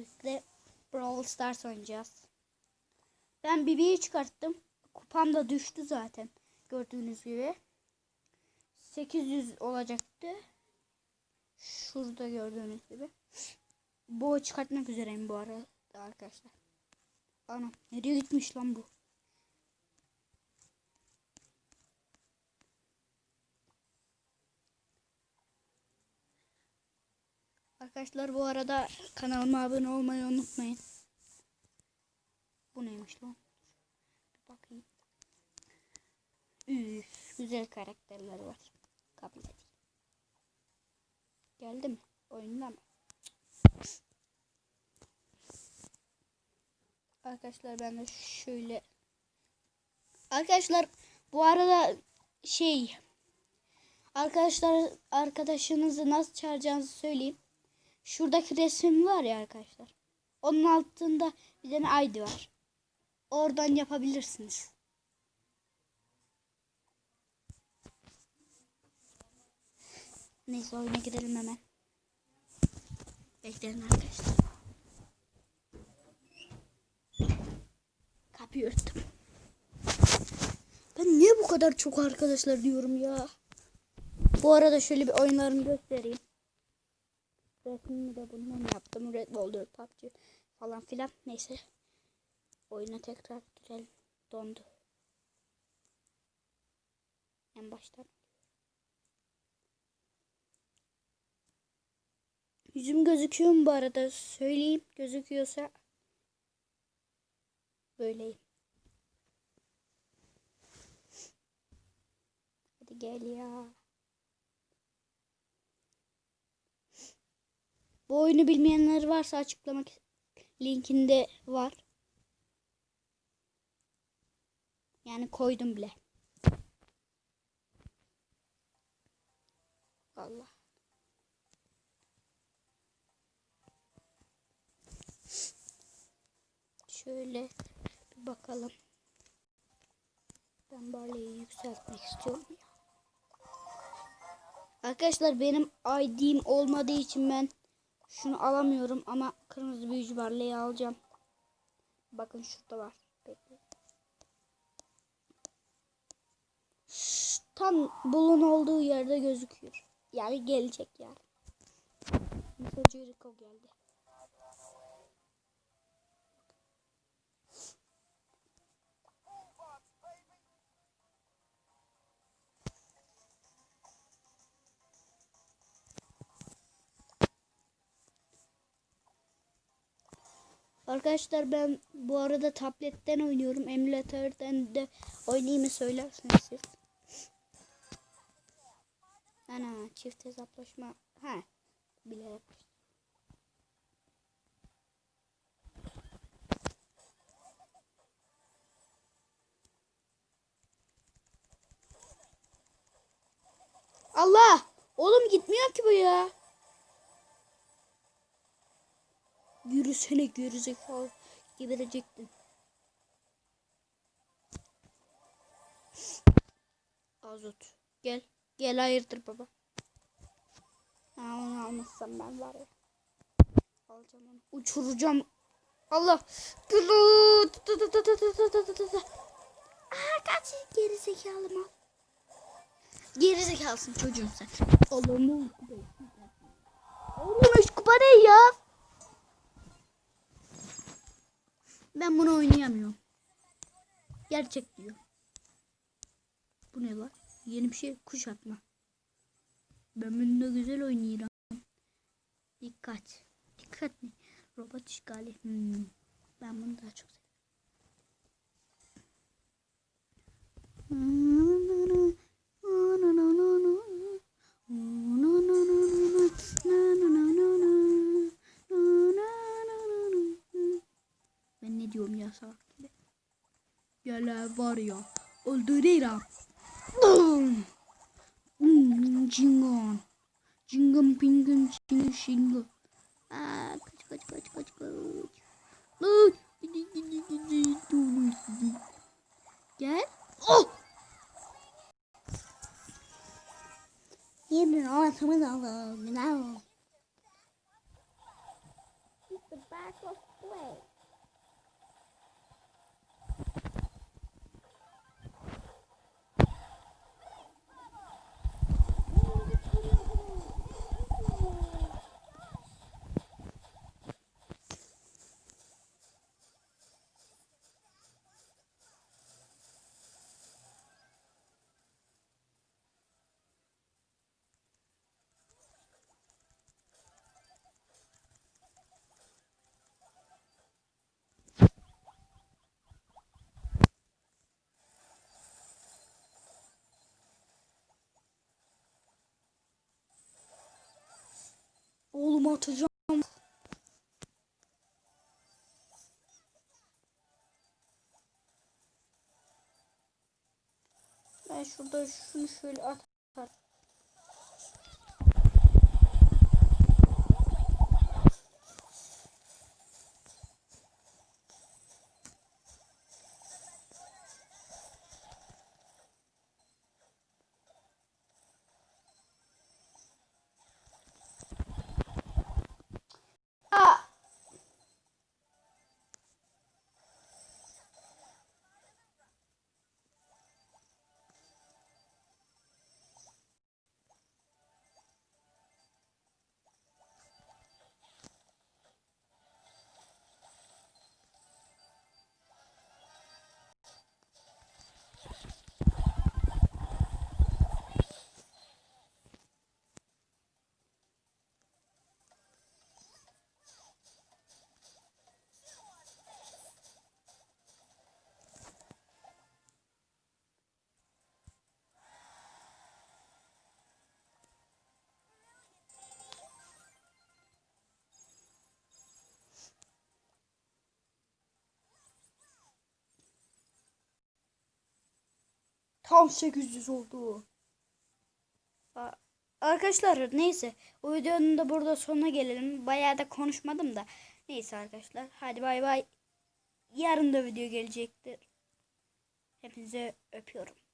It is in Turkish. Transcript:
birlikte Brawl Stars oynayacağız. Ben Bibi'yi çıkarttım. Kupam da düştü zaten. Gördüğünüz gibi. 800 olacaktı. Şurada gördüğünüz gibi. Bu çıkartmak üzereyim bu arada arkadaşlar. Ana nereye gitmiş lan bu? Arkadaşlar bu arada kanalıma abone olmayı unutmayın. Bu neymiş lan? Bir bakayım. Üf, güzel karakterler var. Kabul edeyim. Geldi mi? Oyunda mı? Arkadaşlar ben de şöyle Arkadaşlar bu arada şey Arkadaşlar arkadaşınızı nasıl çağıracağınızı söyleyeyim. Şuradaki resim var ya arkadaşlar. Onun altında bir tane ID var. Oradan yapabilirsiniz. Neyse oyuna girelim hemen. Bekleyin arkadaşlar. Kapıyı örttüm. Ben niye bu kadar çok arkadaşlar diyorum ya. Bu arada şöyle bir oyunlarımı göstereyim. Resmini de bundan yaptım. Red Bull PUBG falan filan. Neyse. Oyuna tekrar girelim. Dondu. En baştan. Yüzüm gözüküyor mu bu arada? Söyleyeyim. Gözüküyorsa böyleyim. Hadi gel ya. Bu oyunu bilmeyenler varsa açıklamak linkinde var. Yani koydum bile. Allah. Şöyle bir bakalım. Ben Barley'i yükseltmek istiyorum. Arkadaşlar benim ID'm olmadığı için ben şunu alamıyorum ama kırmızı büyücü Barley'i alacağım. Bakın şurada var. Bekle. Tam bulun olduğu yerde gözüküyor. Yani gelecek yani. Mesela Jericho geldi. Arkadaşlar ben bu arada tabletten oynuyorum. Emülatörden de oynayayım mı söylersiniz siz. Ana çift hesaplaşma. Ha bile yapmış. Allah! Oğlum gitmiyor ki bu ya. Yürüsene gerizekalı. Geberecektin. Azot. Gel. Gel hayırdır baba. Ha onu almazsam ben var ya. Alacağım onu. Uçuracağım. Allah. Aa kaç gerizekalı mal. Gerizekalısın çocuğum sen. Allah'ım Oğlum üç kupa ne ya? Ben bunu oynayamıyorum. Gerçek diyor. Bu ne lan? Yeni bir şey kuşatma. Ben bunu güzel oynayacağım. Dikkat. Dikkat mi? Robot işgali. Hmm. Ben bunu daha çok seviyorum. var ya öldürürüm. Cingan. Hmm, cingan pingin cingan şingan. Aa, kaç kaç kaç kaç kaç. Gel. Oh! Yemin ağzımı da alalım. Now. Keep the back of play. Oğlum atacağım. Ben şurada şunu şöyle at. Tam 800 oldu. Arkadaşlar neyse o videonun da burada sonuna gelelim. Bayağı da konuşmadım da. Neyse arkadaşlar hadi bay bay. Yarın da video gelecektir. Hepinize öpüyorum.